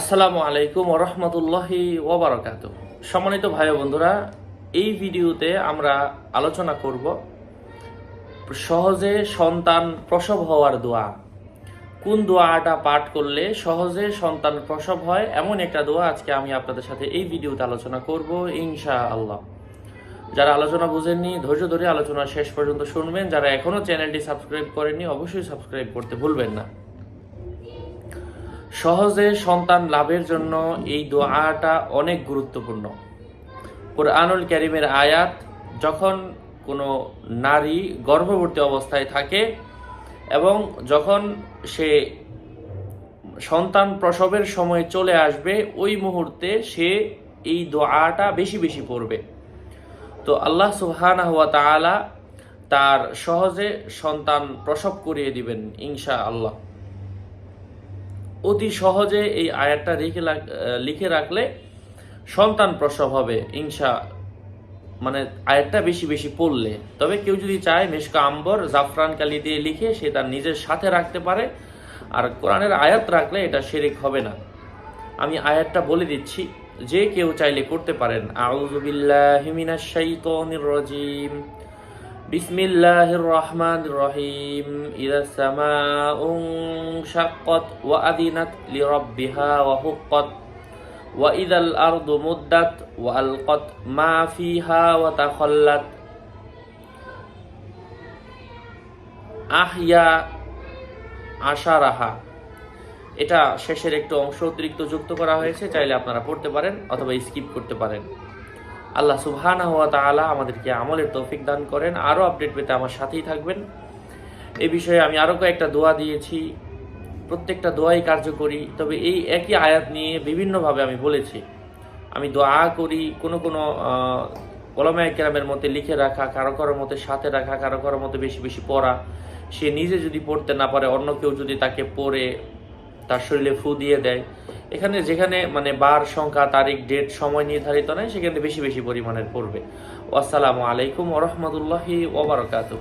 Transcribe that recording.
আসসালামু আলাইকুম ওরহমতুল্লাহি ওবরাকাত সম্মানিত ভাই বন্ধুরা, এই ভিডিওতে আমরা আলোচনা করব সহজে সন্তান প্রসব হওয়ার দোয়া। কোন দোয়াটা পাঠ করলে সহজে সন্তান প্রসব হয়? এমন একটা দোয়া আজকে আমি আপনাদের সাথে এই ভিডিওতে আলোচনা করব ইনশা আল্লাহ যারা আলোচনা বুঝেননি, ধৈর্য ধরে আলোচনা শেষ পর্যন্ত শুনবেন। যারা এখনও চ্যানেলটি সাবস্ক্রাইব করেননি, অবশ্যই সাবস্ক্রাইব করতে ভুলবেন না। সহজে সন্তান লাভের জন্য এই দোয়াটা অনেক গুরুত্বপূর্ণ। কোরআনুল ক্যারিমের আয়াত, যখন কোনো নারী গর্ভবতী অবস্থায় থাকে এবং যখন সে সন্তান প্রসবের সময় চলে আসবে, ওই মুহূর্তে সে এই দোয়াটা বেশি বেশি পড়বে। তো আল্লাহ সুবহানাহু ওয়া তাআলা তার সহজে সন্তান প্রসব করিয়ে দিবেন ইনশা আল্লাহ অতি সহজে এই আয়াতটা লিখে লিখে রাখলে সন্তান প্রসব হবে, ইনশা মানে আয়াতটা বেশি বেশি পড়লে। তবে কেউ যদি চায় মেশকা আম্বর, জাফরান কালি দিয়ে লিখে সে তার নিজের সাথে রাখতে পারে। আর কোরআনের আয়াত রাখলে এটা শিরিক হবে না। আমি আয়াতটা বলে দিচ্ছি, যে কেউ চাইলে করতে পারেন। আউযু বিল্লাহি মিনাশ শাইতানির রাজিম। بسم রহমান রহিম الرحيم إذا السماء ওয়া আদিনাত لربها ওয়া হুক্কত। ওয়া مدت وألقت ما فيها وتخلت أحيا عشرها আশারাহা। এটা শেষের একটু অংশ অতিরিক্ত যুক্ত করা হয়েছে, চাইলে আপনারা পড়তে পারেন অথবা স্কিপ করতে পারেন। আল্লাহ সুবহানাহু ওয়া তাআলা আমাদেরকে আমলের তৌফিক দান করেন আরও আপডেট পেতে আমার সাথেই থাকবেন। এই বিষয়ে আমি আরও কয়েকটা দোয়া দিয়েছি, প্রত্যেকটা দোয়াই কার্যকরী, তবে এই একই আয়াত নিয়ে বিভিন্নভাবে আমি বলেছি। আমি দোয়া করি, কোনো কোনো কলমায় কেরামের মধ্যে লিখে রাখা, কারও কারোর মতে সাথে রাখা, কারও কারোর মতে বেশি বেশি পড়া। সে নিজে যদি পড়তে না পারে, অন্য কেউ যদি তাকে পড়ে, তার শরীরে ফু দিয়ে দেয় এখানে যেখানে মানে বার সংখ্যা, তারিখ ডেট সময় নির্ধারিত নয় সেখানে বেশি বেশি পরিমাণের পড়বে। আসসালামু আলাইকুম ওরহমতুল্লাহি ওবরাকাতুহ